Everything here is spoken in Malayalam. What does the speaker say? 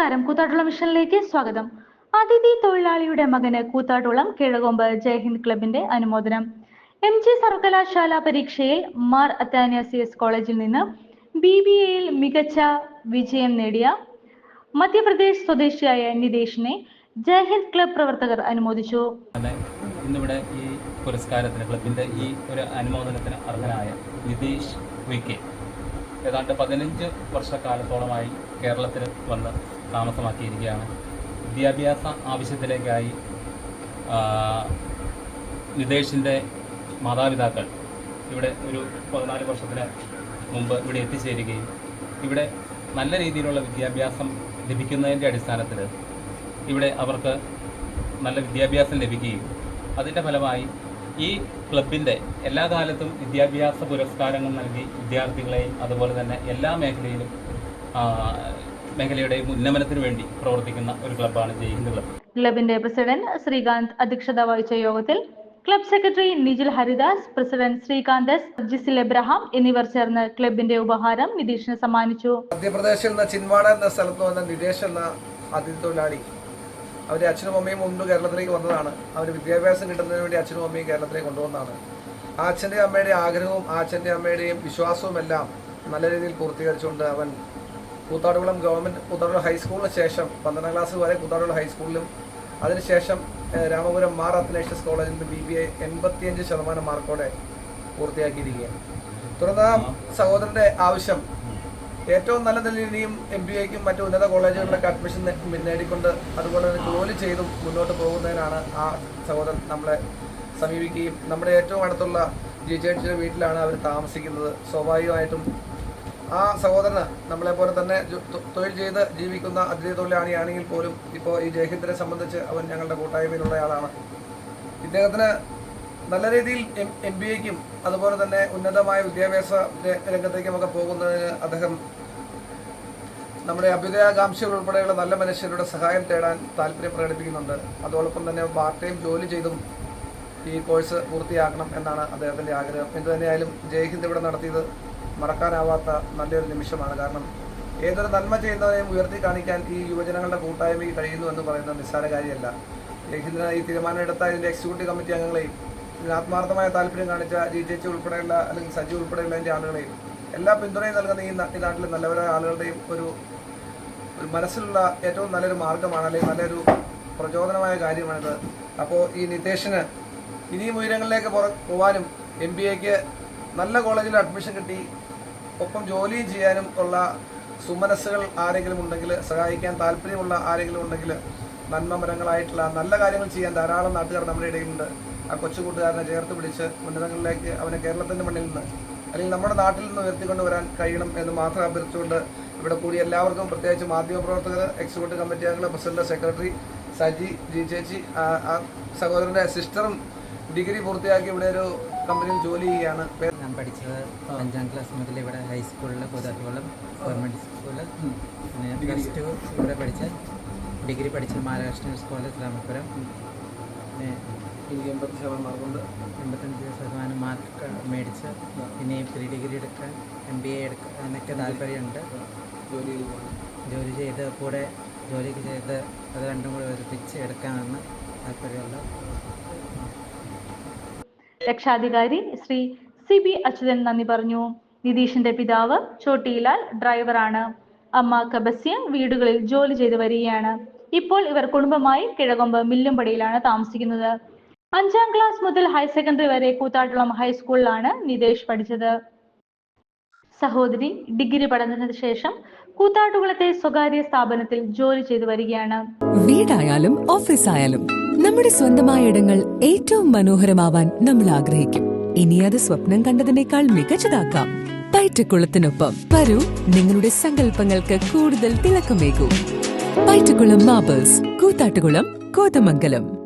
നമസ്കാരം. കൂത്താട്ടുളം മിഷനിലേക്ക് സ്വാഗതം. അതിഥി തൊഴിലാളിയുടെ മകന് കൂത്താട്ടുളം കിഴകൊമ്പ് ജയ്ഹിന്ദ് ക്ലബിന്റെ അനുമോദനം. എം ജി സർവകലാശാല പരീക്ഷയിൽ മാർ അത്താനിയസിയസ് കോളേജിൽ നിന്ന് ബി ബി എയിൽ മികച്ച വിജയം നേടിയ മധ്യപ്രദേശ് സ്വദേശിയായ നിതേഷിനെ ജയ്ഹിന്ദ് ക്ലബ് പ്രവർത്തകർ അനുമോദിച്ചു. ഇന്നിവിടെ ഈ പുരസ്കാരത്തിന് ക്ലബിന്റെ ഈ ഒരു അനുമോദനത്തിന് അർഹനായ നിതീഷ് വി കെ. ഏതാണ്ട് പതിനഞ്ച് വർഷക്കാലത്തോളമായി കേരളത്തിൽ വന്ന് താമസമാക്കിയിരിക്കുകയാണ്. വിദ്യാഭ്യാസ ആവശ്യത്തിലേക്കായി നിതേഷിന്റെ മാതാപിതാക്കൾ ഇവിടെ ഒരു പതിനാല് വർഷത്തിന് മുമ്പ് ഇവിടെ എത്തിച്ചേരുകയും ഇവിടെ നല്ല രീതിയിലുള്ള വിദ്യാഭ്യാസം ലഭിക്കുന്നതിന്റെ അടിസ്ഥാനത്തിൽ ഇവിടെ അവർക്ക് നല്ല വിദ്യാഭ്യാസം ലഭിക്കുകയും അതിന്റെ ഫലമായി ഈ ക്ലബിന്റെ എല്ലാ കാലത്തും വിദ്യാഭ്യാസ പുരസ്കാരങ്ങൾ നൽകി വിദ്യാർത്ഥികളെയും അതുപോലെ തന്നെ എല്ലാ മേഖലയിലും ആ, മേഖലയുടെയും ഉന്നമനത്തിന് വേണ്ടി പ്രവർത്തിക്കുന്ന ഒരു ക്ലബ്ബാണ് ജയ്ഹിന്ദ് ക്ലബ്ബ്. ക്ലബിന്റെ പ്രസിഡന്റ് ശ്രീകാന്ത് അധ്യക്ഷത വഹിച്ച യോഗത്തിൽ club secretary Nijil Haridas president Srikanth S Jisil Abraham എന്നിവർ ചേർന്ന് ക്ലബിന്റെ ഉപഹാരം നിതീഷിന് സമ്മാനിച്ചു. മധ്യപ്രദേശിൽ നിന്ന് ചിൻവാഡ എന്ന സ്ഥലത്ത് വന്ന നിതേഷ് എന്ന അതിഥി തൊഴിലാളി അവരുടെ അച്ഛനും അമ്മയും മുമ്പ് കേരളത്തിലേക്ക് വന്നതാണ്. അവർ വിദ്യാഭ്യാസം കിട്ടുന്നതിന് വേണ്ടി അച്ഛനും അമ്മയും കേരളത്തിലേക്ക് കൊണ്ടുവന്നതാണ്. ആ അച്ഛന്റെ അമ്മയുടെ ആഗ്രഹവും ആ അച്ഛന്റെ അമ്മയുടെയും വിശ്വാസവും എല്ലാം നല്ല രീതിയിൽ പൂർത്തീകരിച്ചുകൊണ്ട് അവൻ കൂത്താടുകുളം ഗവൺമെന്റ് കൂത്താടുകുളം ഹൈസ്കൂളിന് ശേഷം പന്ത്രണ്ടാം ക്ലാസ് വരെ കൂത്താടുകുളം ഹൈസ്കൂളിലും അതിനുശേഷം രാമപുരം മാർ അത്നേഷ്യസ് കോളേജിൽ നിന്ന് ബി ബി എ എൺപത്തിയഞ്ച് ശതമാനം മാർക്കോടെ പൂർത്തിയാക്കിയിരിക്കുകയാണ്. തുടർന്ന് ആ സഹോദരന്റെ ആവശ്യം ഏറ്റവും നല്ല നിലയിൽ ഇനിയും എം ബി എക്കും മറ്റു ഉന്നത കോളേജുകളിലൊക്കെ അഡ്മിഷൻ നേടിക്കൊണ്ട് അതുപോലെ തന്നെ ജോലി ചെയ്തും മുന്നോട്ട് പോകുന്നതിനാണ് ആ സഹോദരൻ നമ്മളെ സമീപിക്കുകയും. നമ്മുടെ ഏറ്റവും അടുത്തുള്ള ജി ചേച്ചിയുടെ വീട്ടിലാണ് അവർ താമസിക്കുന്നത്. സ്വാഭാവികമായിട്ടും ആ സഹോദരന് നമ്മളെ പോലെ തന്നെ തൊഴിൽ ചെയ്ത് ജീവിക്കുന്ന അതിഥി തൊഴിലാളിയാണെങ്കിൽ പോലും ഇപ്പോൾ ഈ ജയഹിന്ദിനെ സംബന്ധിച്ച് അവൻ ഞങ്ങളുടെ കൂട്ടായ്മയിലുള്ള ആളാണ്. ഇദ്ദേഹത്തിന് നല്ല രീതിയിൽ എം എം ബി എക്കും അതുപോലെ തന്നെ ഉന്നതമായ വിദ്യാഭ്യാസ രംഗത്തേക്കുമൊക്കെ പോകുന്നതിന് അദ്ദേഹം നമ്മുടെ അഭ്യുദയാകാംക്ഷികൾ ഉൾപ്പെടെയുള്ള നല്ല മനുഷ്യരുടെ സഹായം തേടാൻ താല്പര്യം പ്രകടിപ്പിക്കുന്നുണ്ട്. അതോടൊപ്പം തന്നെ പാർട്ട് ടൈം ജോലി ചെയ്തും ഈ കോഴ്സ് പൂർത്തിയാക്കണം എന്നാണ് അദ്ദേഹത്തിന്റെ ആഗ്രഹം. എന്തു തന്നെയായാലും ജയ്ഹിന്ദ് ഇവിടെ നടത്തിയത് മറക്കാനാവാത്ത നല്ലൊരു നിമിഷമാണ്. കാരണം ഏതൊരു നന്മ ചെയ്യുന്നവരെയും ഉയർത്തി കാണിക്കാൻ ഈ യുവജനങ്ങളുടെ കൂട്ടായ്മയ്ക്ക് കഴിയുന്നു എന്ന് പറയുന്നത് നിസ്സാര കാര്യമല്ല. ജയ്ഹിന്ദിന് ഈ തീരുമാനം എടുത്ത ഇതിന്റെ എക്സിക്യൂട്ടീവ് കമ്മിറ്റി അംഗങ്ങളെയും ഇതിന് ആത്മാർത്ഥമായ താല്പര്യം കാണിച്ച ജി ചേച്ചി ഉൾപ്പെടെയുള്ള അല്ലെങ്കിൽ സജി ഉൾപ്പെടെയുള്ള അതിന്റെ ആളുകളെയും എല്ലാ പിന്തുണയും നൽകുന്ന ഈ നാട്ടിലെ നല്ലവരായ ആളുകളുടെയും ഒരു ഒരു മനസ്സിലുള്ള ഏറ്റവും നല്ലൊരു മാർഗമാണ് അല്ലെങ്കിൽ നല്ലൊരു പ്രചോദനമായ കാര്യമാണിത്. അപ്പോൾ ഈ നിതേഷിന് ഇനിയും ഉയരങ്ങളിലേക്ക് പോകാനും എം ബി എക്ക് നല്ല കോളേജിൽ അഡ്മിഷൻ കിട്ടി. ഒപ്പം ജോലിയും ചെയ്യാനും ഉള്ള സുമനസ്സുകൾ ആരെങ്കിലും ഉണ്ടെങ്കിൽ സഹായിക്കാൻ താല്പര്യമുള്ള ആരെങ്കിലും ഉണ്ടെങ്കിൽ നന്മമരങ്ങളായിട്ടുള്ള നല്ല കാര്യങ്ങൾ ചെയ്യാൻ ധാരാളം നാട്ടുകാർ നമ്മുടെ ഇടയിലുണ്ട്. ആ കൊച്ചുകൂട്ടുകാരനെ ചേർത്ത് പിടിച്ച് ഉന്നതങ്ങളിലേക്ക് അവനെ കേരളത്തിന്റെ മണ്ണിൽ നിന്ന് അല്ലെങ്കിൽ നമ്മുടെ നാട്ടിൽ നിന്ന് ഉയർത്തിക്കൊണ്ട് വരാൻ കഴിയണം എന്ന് മാത്രം അഭ്യർത്ഥിച്ചുകൊണ്ട് ഇവിടെ കൂടി എല്ലാവർക്കും പ്രത്യേകിച്ച് മാധ്യമപ്രവർത്തകർ എക്സിക്യൂട്ടീവ് കമ്മിറ്റി അംഗങ്ങൾ പ്രസിഡന്റ് സെക്രട്ടറി സജി ജി ചേച്ചി സഹോദരന്റെ സിസ്റ്ററും ഡിഗ്രി പൂർത്തിയാക്കി ഇവിടെ ഒരു കമ്പനിയിൽ ജോലി ചെയ്യുകയാണ്. ഞാൻ പഠിച്ചത് അഞ്ചാം ക്ലാസ് മുതൽ ഇവിടെ ഹൈസ്കൂളിൽ പുതാട്ടുകുളം ഗവൺമെന്റ് സ്കൂളിൽ പിന്നെ പ്ലസ് ടു ഇവിടെ പഠിച്ച ഡിഗ്രി പഠിച്ച മഹാരാഷ്ട്ര കോളേജ് രാമപുരം പിന്നെ എനിക്ക് എൺപത്തി ശതമാനം മാർക്കുണ്ട് എൺപത്തഞ്ച് ശതമാനം മാർക്ക് മേടിച്ച് പിന്നെ പ്രീ ഡിഗ്രി എടുക്കാൻ എം ബി എ എടുക്കാനൊക്കെ താല്പര്യമുണ്ട്. ജോലി ജോലി ചെയ്ത് കൂടെ ജോലി ചെയ്ത് അത് രണ്ടും കൂടെ ഒരുമിച്ച് എടുക്കാനാണ് താല്പര്യമുള്ള രക്ഷാധികാരി ശ്രീ സി ബി അച്യുതൻ നന്ദി പറഞ്ഞു. നിതീഷിന്റെ പിതാവ് ചോട്ടിയിലാൽ ഡ്രൈവറാണ് അമ്മ കബസ്യ വീടുകളിൽ ജോലി ചെയ്തു വരികയാണ്. ഇപ്പോൾ ഇവർ കുടുംബമായി കിഴകൊമ്പ് മില്ലുംപടിയിലാണ് താമസിക്കുന്നത്. അഞ്ചാം ക്ലാസ് മുതൽ ഹയർ സെക്കൻഡറി വരെ കൂത്താട്ടുളം ഹൈസ്കൂളിലാണ് നിതേഷ് പഠിച്ചത്. സഹോദരി ഡിഗ്രി പഠനത്തിന് ശേഷം കൂത്താട്ടുകുളത്തെ സ്വകാര്യ സ്ഥാപനത്തിൽ ജോലി ചെയ്തു വരികയാണ്. വീടായാലും ഓഫീസായാലും നമ്മുടെ സ്വന്തമായ ഇടങ്ങൾ ഏറ്റവും മനോഹരമാവാൻ നമ്മൾ ആഗ്രഹിക്കും. ഇനി അത് സ്വപ്നം കണ്ടതിനേക്കാൾ മികച്ചതാക്കാം പയറ്റക്കുളത്തിനൊപ്പം വരൂ നിങ്ങളുടെ സങ്കല്പങ്ങൾക്ക് കൂടുതൽ തിളക്കമേകൂ. പയറ്റക്കുളം മാബേഴ്സ് കൂത്താട്ടുകുളം കോതമംഗലം.